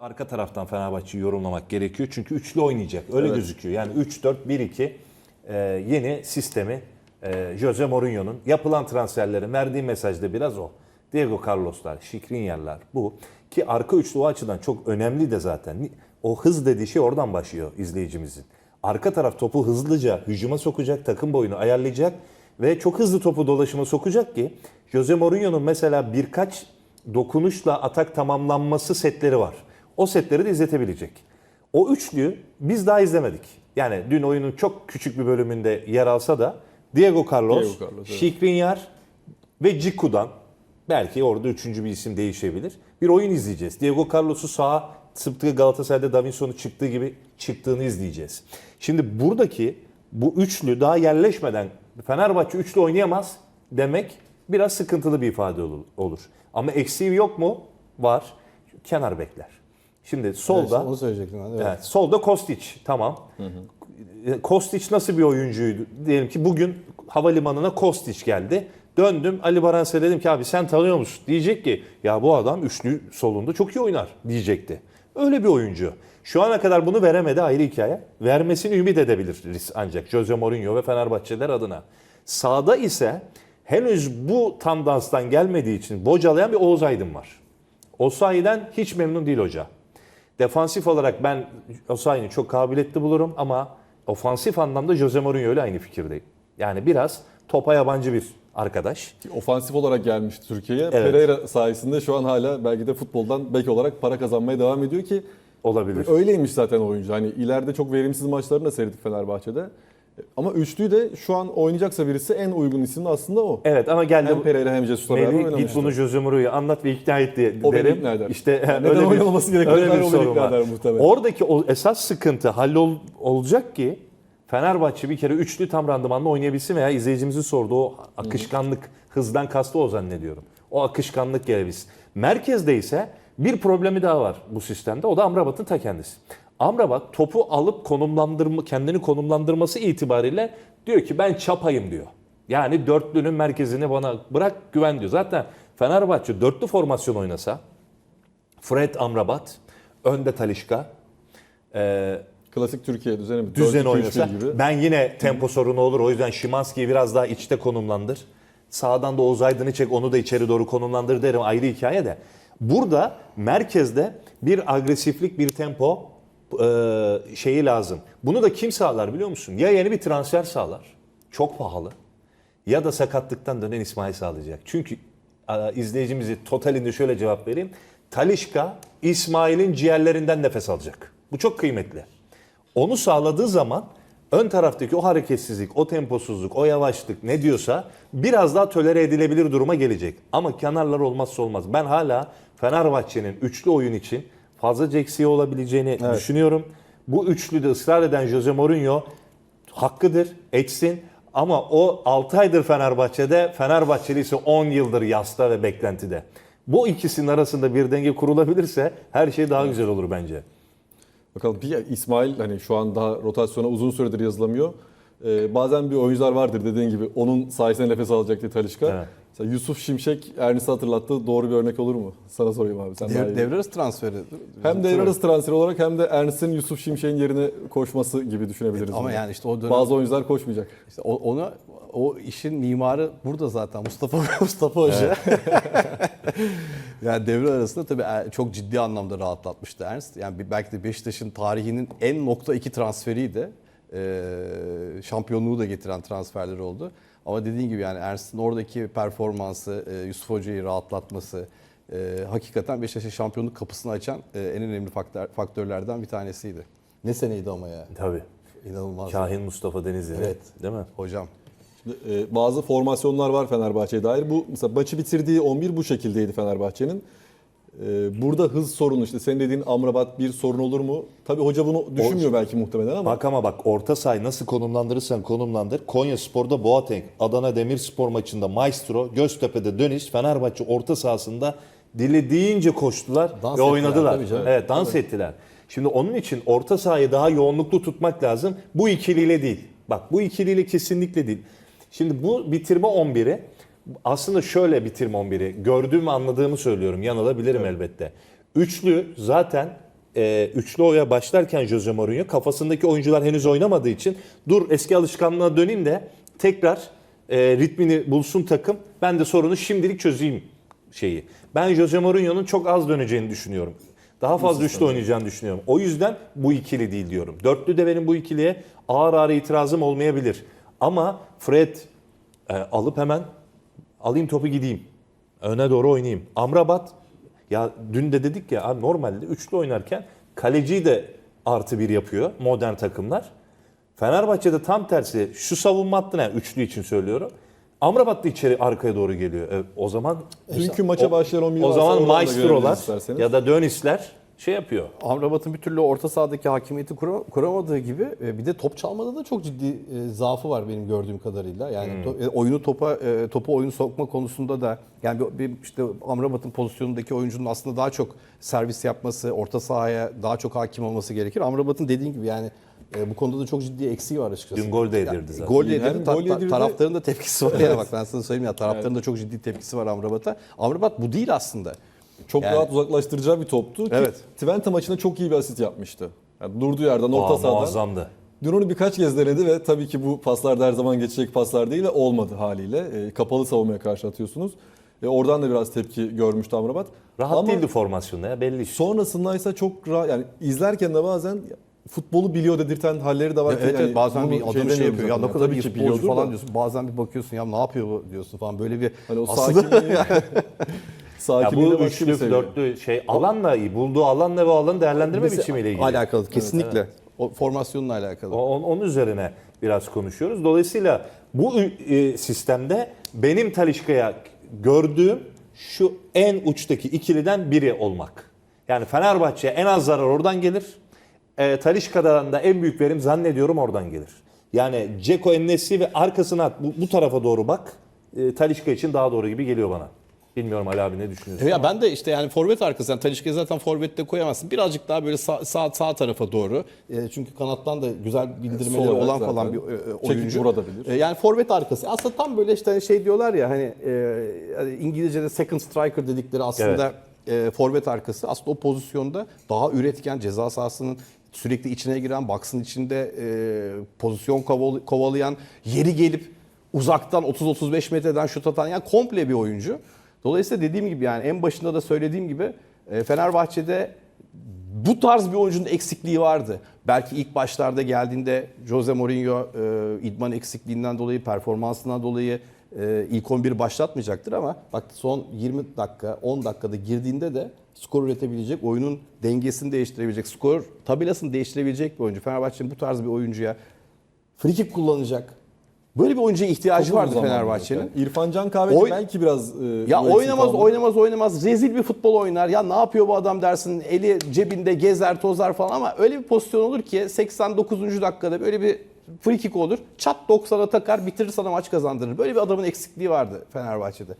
Arka taraftan Fenerbahçe'yi yorumlamak gerekiyor. Çünkü üçlü oynayacak. Öyle gözüküyor. Yani 3-4-1-2 e, yeni sistemi e, Jose Mourinho'nun yapılan transferlerin verdiği mesaj da biraz o. Diego Carlos'lar, Skriniar'lar bu. Ki arka üçlü o açıdan çok önemli de zaten. O hız dediği şey oradan başlıyor izleyicimizin. Arka taraf topu hızlıca hücuma sokacak, takım boyunu ayarlayacak ve çok hızlı topu dolaşıma sokacak ki Jose Mourinho'nun mesela birkaç dokunuşla atak tamamlanması setleri var. O setleri de izletebilecek. O üçlüyü biz daha izlemedik. Yani dün oyunun çok küçük bir bölümünde yer alsa da Diego Carlos, Diego Carlos, evet. Ve Ciku'dan belki orada üçüncü bir isim değişebilir. Bir oyun izleyeceğiz. Diego Carlos'u sağa tıpkı Galatasaray'da Davinson'u çıktığı gibi çıktığını izleyeceğiz. Şimdi buradaki bu üçlü daha yerleşmeden Fenerbahçe üçlü oynayamaz demek biraz sıkıntılı bir ifade ol- olur. Ama eksiği yok mu? Var. Kenar bekler. Şimdi solda Onu söyleyecektim ben. Evet. Evet, solda Kostić tamam. E, Kostić nasıl bir oyuncuydu? Diyelim ki bugün havalimanına Kostić geldi. Döndüm Ali Baranse dedim ki abi sen tanıyor musun? Diyecek ki ya bu adam üçlü solunda çok iyi oynar diyecekti. Öyle bir oyuncu. Şu ana kadar bunu veremedi ayrı hikaye. Vermesini ümit edebiliriz ancak Jose Mourinho ve Fenerbahçeler adına. Sağda ise henüz bu tandanstan gelmediği için bocalayan bir Oğuz Aydın var. Osayi'den hiç memnun değil hoca. Defansif olarak ben Osayi'ni çok kabiliyetli bulurum ama ofansif anlamda Jose Mourinho ile aynı fikirdeyim. Yani biraz topa yabancı bir arkadaş. Ofansif olarak gelmişti Türkiye'ye. Evet. Pereira sayesinde şu an hala belki de futboldan bek olarak para kazanmaya devam ediyor ki Olabilir. öyleymiş zaten oyuncu. Hani ileride çok verimsiz maçlarını da seyrettik Fenerbahçe'de. Ama üçlüyü de şu an oynayacaksa birisi en uygun isim de aslında o. Evet ama geldi Hem Pereira hem Jesus'la beraber Melih git oynamıştı. bunu Jose Mourinho'ya anlat ve ikna et diye O beni derim. ikna eder. İşte Neden öyle bir, oynamaması gerektiğini öyle bir o beni sorun ikna var. eder muhtemelen. Oradaki o esas sıkıntı hallol olacak ki Fenerbahçe bir kere üçlü tam randımanla oynayabilsin veya izleyicimizin sorduğu o akışkanlık, hızdan kastı o zannediyorum. O akışkanlık gelebilsin. Merkezde ise bir problemi daha var bu sistemde. O da Amrabat'ın ta kendisi. Amrabat topu alıp konumlandırma, kendini konumlandırması itibariyle diyor ki ben çapayım diyor. Yani dörtlünün merkezini bana bırak güven diyor. Zaten Fenerbahçe dörtlü formasyon oynasa Fred Amrabat, önde Talişka, e, Klasik Türkiye düzeni mi? düzen 4-2-3-1 oynasa gibi. ben yine tempo sorunu olur. O yüzden Şimanski'yi biraz daha içte konumlandır. Sağdan da Oğuz Aydın'ı çek onu da içeri doğru konumlandır derim ayrı hikaye de. Burada merkezde bir agresiflik, bir tempo e, şeyi lazım. Bunu da kim sağlar biliyor musun? Ya yeni bir transfer sağlar. Çok pahalı. Ya da sakatlıktan dönen İsmail sağlayacak. Çünkü izleyicimizi totalinde şöyle cevap vereyim. Talişka İsmail'in ciğerlerinden nefes alacak. Bu çok kıymetli. Onu sağladığı zaman ön taraftaki o hareketsizlik, o temposuzluk, o yavaşlık ne diyorsa biraz daha tolere edilebilir duruma gelecek. Ama kenarlar olmazsa olmaz. Ben hala Fenerbahçe'nin üçlü oyun için fazlaca eksiği olabileceğini düşünüyorum. Bu üçlüde ısrar eden Jose Mourinho hakkıdır, etsin. Ama o 6 aydır Fenerbahçe'de, Fenerbahçeli ise 10 yıldır yasta ve beklentide. Bu ikisinin arasında bir denge kurulabilirse her şey daha güzel olur bence. Bakalım bir İsmail hani şu an daha rotasyona uzun süredir yazılamıyor. Ee, bazen bir oyuncular vardır dediğin gibi onun sayesinde nefes alacak diye Talişka. Evet. Mesela Yusuf Şimşek Ernest'i hatırlattı. Doğru bir örnek olur mu? Sana sorayım abi. Sen Dev, devre arası transferi. hem devre arası transferi olarak hem de Ernest'in Yusuf Şimşek'in yerine koşması gibi düşünebiliriz. Ama bunu. yani işte o dönem Bazı oyuncular koşmayacak. işte onu o işin mimarı burada zaten Mustafa Mustafa Hoca. yani devre arasında tabii er- çok ciddi anlamda rahatlatmıştı Ernst. Yani belki de Beşiktaş'ın tarihinin en nokta iki transferiydi. Ee, şampiyonluğu da getiren transferler oldu. Ama dediğin gibi yani Ernst'in oradaki performansı, e, Yusuf Hoca'yı rahatlatması e, hakikaten Beşiktaş'a şampiyonluk kapısını açan e, en önemli faktör, faktörlerden bir tanesiydi. Ne seneydi ama ya. Tabii. İnanılmaz. Kahin Mustafa Denizli. Evet. Değil mi? Hocam. Şimdi, e, bazı formasyonlar var Fenerbahçe'ye dair. Bu mesela maçı bitirdiği 11 bu şekildeydi Fenerbahçe'nin. E, burada hız sorunu işte senin dediğin Amrabat bir sorun olur mu? Tabii hoca bunu düşünmüyor belki muhtemelen ama Bak ama bak orta sahayı nasıl konumlandırırsan konumlandır. Konya Spor'da Boateng, Adana Demirspor maçında Maestro, Göztepe'de Döniz, Fenerbahçe orta sahasında dilediğince koştular Dans ve ettiler, oynadılar. tabii. Evet dans ettiler. Şimdi onun için orta sahayı daha yoğunluklu tutmak lazım. Bu ikiliyle değil. Bak bu ikiliyle kesinlikle değil. Şimdi bu bitirme 11'i aslında şöyle bitirme 11'i gördüğümü anladığımı söylüyorum. Yanılabilirim elbette. Üçlü zaten e, üçlü oya başlarken Jose Mourinho kafasındaki oyuncular henüz oynamadığı için dur eski alışkanlığına döneyim de tekrar e, ritmini bulsun takım. Ben de sorunu şimdilik çözeyim şeyi. Ben Jose Mourinho'nun çok az döneceğini düşünüyorum. Daha fazla üçlü oynayacağını düşünüyorum. O yüzden bu ikili değil diyorum. Dörtlü de benim bu ikiliye ağır ağır itirazım olmayabilir. Ama Fred e, alıp hemen alayım topu gideyim. Öne doğru oynayayım. Amrabat ya dün de dedik ya abi normalde üçlü oynarken kaleciyi de artı bir yapıyor modern takımlar. Fenerbahçe'de tam tersi şu savunma hattına yani üçlü için söylüyorum. Amrabat da içeri arkaya doğru geliyor. E, o zaman Dünkü maça başlayan 11 o zaman maestrolar ya da dönisler şey yapıyor. Amrabat'ın bir türlü orta sahadaki hakimiyeti kura- kuramadığı gibi e, bir de top çalmada da çok ciddi e, zaafı var benim gördüğüm kadarıyla. Yani to- e, oyunu topa e, topu oyunu sokma konusunda da yani bir, bir işte Amrabat'ın pozisyonundaki oyuncunun aslında daha çok servis yapması, orta sahaya daha çok hakim olması gerekir. Amrabat'ın dediğin gibi yani e, bu konuda da çok ciddi eksiği var açıkçası. Dün gol de yedirdi Yani zaten. Gol de Hem yedirdi. ta- gol yedirdi. taraftarın da tepkisi var ya bak ben sana söyleyeyim ya taraftarın da çok ciddi tepkisi var Amrabat'a. Amrabat bu değil aslında. Çok Yani- rahat uzaklaştıracağı bir toptu. Ki Evet. Twente maçında çok iyi bir asist yapmıştı. Yani durduğu yerden orta Aa, sahadan. muazzamdı. Dün onu birkaç kez denedi ve tabii ki bu paslar da her zaman geçecek paslar değil ve olmadı haliyle. E, kapalı savunmaya karşı atıyorsunuz. E, oradan da biraz tepki görmüştü Amrabat. Rahat Ama değildi formasyonda ya belli. Sonrasında ise çok rahat yani izlerken de bazen futbolu biliyor dedirten halleri de var. Evet, Yani evet bazen bir adam şey yapıyor. Ya ne kadar iyi futbolcu falan da. diyorsun. Bazen bir bakıyorsun ya ne yapıyor bu diyorsun falan. Böyle bir Hani o aslında sakinliği, Ya bu üçlü, dörtlü şey alanla iyi. Bulduğu alanla ve alanı değerlendirme Mesela biçimiyle ilgili. alakalı kesinlikle. O formasyonla alakalı. O- on- Onun üzerine biraz konuşuyoruz. Dolayısıyla bu e, sistemde benim Talişka'ya gördüğüm şu en uçtaki ikiliden biri olmak. Yani Fenerbahçe'ye en az zarar oradan gelir. E, Talişka'dan da en büyük verim zannediyorum oradan gelir. Yani Ceko Ennesi ve arkasına. Bu, bu tarafa doğru bak. E, Talişka için daha doğru gibi geliyor bana. Bilmiyorum Ali abi ne düşünüyorsun? Ya ben de işte yani forvet arkası yani Talişka'yı zaten forvette koyamazsın. Birazcık daha böyle sağ sağ, sağ tarafa doğru. E, çünkü kanattan da güzel bildirmeleri Sol olan zaten. falan bir e, e, oyuncu. vurabilir. E, yani forvet arkası. Aslında tam böyle işte hani şey diyorlar ya hani e, hani İngilizce'de second striker dedikleri aslında e, forvet arkası. Aslında o pozisyonda daha üretken ceza sahasının sürekli içine giren, box'ın içinde e, pozisyon koval- kovalayan, yeri gelip uzaktan 30-35 metreden şut atan yani komple bir oyuncu. Dolayısıyla dediğim gibi yani en başında da söylediğim gibi e, Fenerbahçe'de bu tarz bir oyuncunun eksikliği vardı. Belki ilk başlarda geldiğinde Jose Mourinho e, idman eksikliğinden dolayı, performansından dolayı e, ilk 11 başlatmayacaktır ama bak son 20 dakika, 10 dakikada girdiğinde de skor üretebilecek, oyunun dengesini değiştirebilecek, skor tabelasını değiştirebilecek bir oyuncu. Fenerbahçe'nin bu tarz bir oyuncuya frikik kullanacak. Böyle bir oyuncuya ihtiyacı Çok vardı Fenerbahçe'nin. İrfan Can Kahveci Oy- belki biraz e, Ya oynamaz, kaldı. oynamaz, oynamaz. Rezil bir futbol oynar. Ya ne yapıyor bu adam dersin. Eli cebinde gezer, tozar falan ama öyle bir pozisyon olur ki 89. dakikada böyle bir free kick olur. Çat 90'a takar, bitirir sana maç kazandırır. Böyle bir adamın eksikliği vardı Fenerbahçe'de.